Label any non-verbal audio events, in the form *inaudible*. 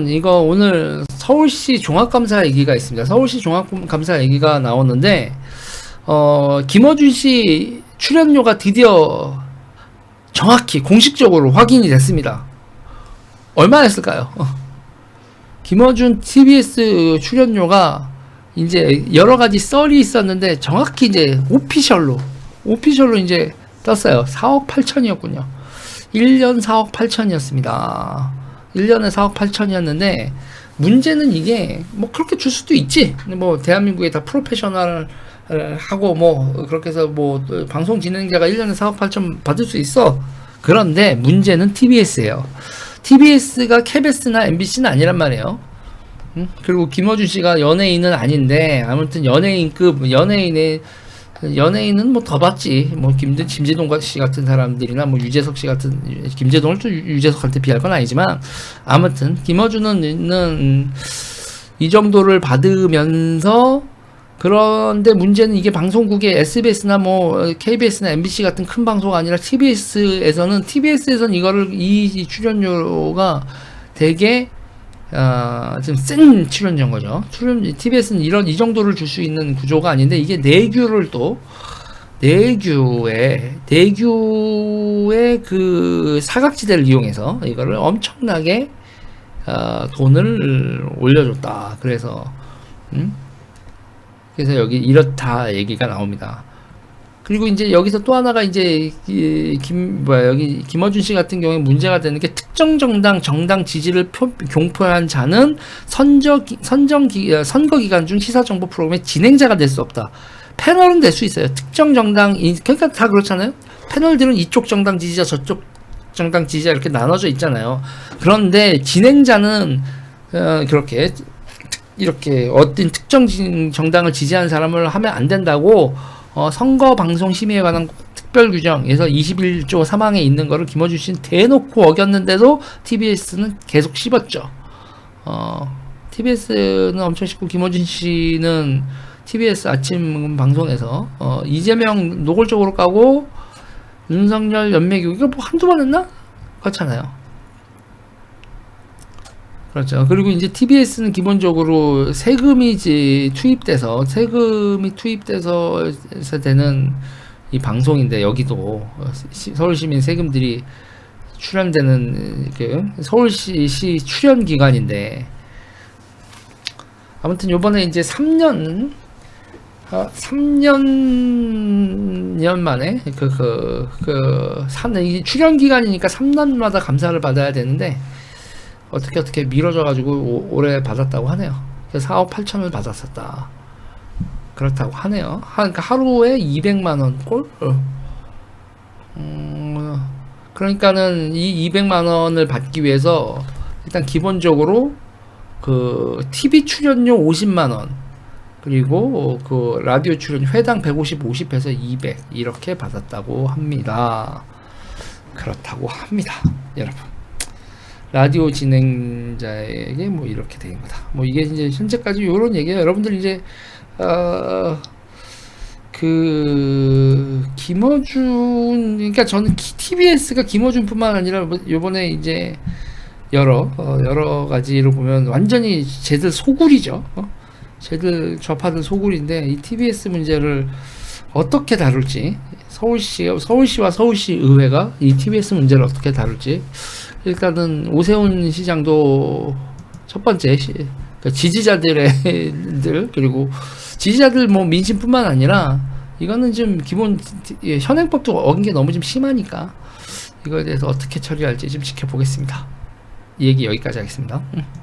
이거 오늘 서울시 종합감사 얘기가 있습니다. 서울시 종합감사 얘기가 나오는데 어 김어준 씨 출연료가 드디어 정확히 공식적으로 확인이 됐습니다. 얼마나 했을까요? 어. 김어준 TBS 출연료가 이제 여러 가지 썰이 있었는데 정확히 이제 오피셜로 오피셜로 이제 떴어요. 4억 8천이었군요. 1년 4억 8천이었습니다. 1년에 4억 8천이었는데 문제는 이게 뭐 그렇게 줄 수도 있지. 뭐 대한민국에 다 프로페셔널 하고 뭐 그렇게 해서 뭐 방송 진행자가 1년에 4억 8천 받을 수 있어. 그런데 문제는 TBS예요. TBS가 KBS나 MBC는 아니란 말이에요. 응? 그리고 김어준 씨가 연예인은 아닌데 아무튼 연예인급 연예인의 연예인은 뭐더 받지. 뭐 김대 김재동 씨 같은 사람들이나 뭐 유재석 씨 같은 김재동을 또 유- 유재석한테 비할 건 아니지만 아무튼 김어준은 이 정도를 받으면서 그런데 문제는 이게 방송국의 SBS나 뭐 KBS나 MBC 같은 큰 방송가 아니라 TBS에서는 TBS에서는 이거를 이 출연료가 되게 어, 좀센 출연료인 거죠. 출연 TBS는 이런 이 정도를 줄 수 있는 구조가 아닌데 이게 내규를 또 내규에 내규의 그 사각지대를 이용해서 이거를 엄청나게 어, 돈을 올려줬다. 그래서 음? 그래서 여기 이렇다 얘기가 나옵니다. 그리고 이제 여기서 또 하나가 이제 이, 김 뭐야 여기 김어준 씨 같은 경우에 문제가 되는 게 특정 정당 정당 지지를 표, 공표한 자는 선저 기- 선정 기, 어, 선거 기간 중 시사 정보 프로그램의 진행자가 될 수 없다. 패널은 될 수 있어요. 특정 정당 이- 그러니까 다 그렇잖아요. 패널들은 이쪽 정당 지지자 저쪽 정당 지지자 이렇게 나눠져 있잖아요. 그런데 진행자는 어, 그렇게 이렇게 어떤 특정 진- 정당을 지지하는 사람을 하면 안 된다고 어, 선거 방송 심의에 관한 특별 규정에서 21조 3항에 있는 거를 김어준 씨는 대놓고 어겼는데도 TBS는 계속 씹었죠. 어, TBS는 엄청 씹고 김어준 씨는 TBS 아침 방송에서 어, 이재명 노골적으로 까고 윤석열 연맥이 이거 뭐 한두 번 했나? 그렇잖아요. 그렇죠. 그리고 이제 TBS는 기본적으로 세금이 이제 투입돼서 세금이 투입돼서 되는 이 방송인데 여기도 어, 시- 서울시민 세금들이 출연되는 그 서울시 시 출연 기관인데 아무튼 요번에 이제 3년 아, 3년 만에 그그그 3년 이 출연 기간이니까 3년마다 감사를 받아야 되는데 어떻게 어떻게 미뤄져 가지고 올해 받았다고 하네요. 그래서 4억 8천을 받았었다. 그렇다고 하네요. 하, 그러니까 하루에 200만 원 꼴? 어. 음, 그러니까는 이 200만 원을 받기 위해서 일단 기본적으로 그 TV 출연료 50만 원 그리고 그 라디오 출연 회당 150, 50해서 200 이렇게 받았다고 합니다. 그렇다고 합니다, 여러분. 라디오 진행자에게 뭐 이렇게 된 거다. 뭐 이게 이제 현재까지 이런 얘기예요. 여러분들 이제 어 그 김어준 그러니까 저는 TBS가 김어준뿐만 아니라 뭐 요번에 이제 여러 어 여러 가지로 보면 완전히 쟤들 소굴이죠. 어? 쟤들 좌파들 소굴인데 이 TBS 문제를 어떻게 다룰지 서울시 서울시와 서울시 의회가 이 TBS 문제를 어떻게 다룰지 일단은 오세훈 시장도 첫 번째 시, 그러니까 지지자들의 *laughs* 그리고 지지자들 뭐 민심뿐만 아니라 이거는 좀 기본 예, 현행법도 어긴 게 너무 좀 심하니까 이거에 대해서 어떻게 처리할지 좀 지켜보겠습니다. 이 얘기 여기까지 하겠습니다. 음.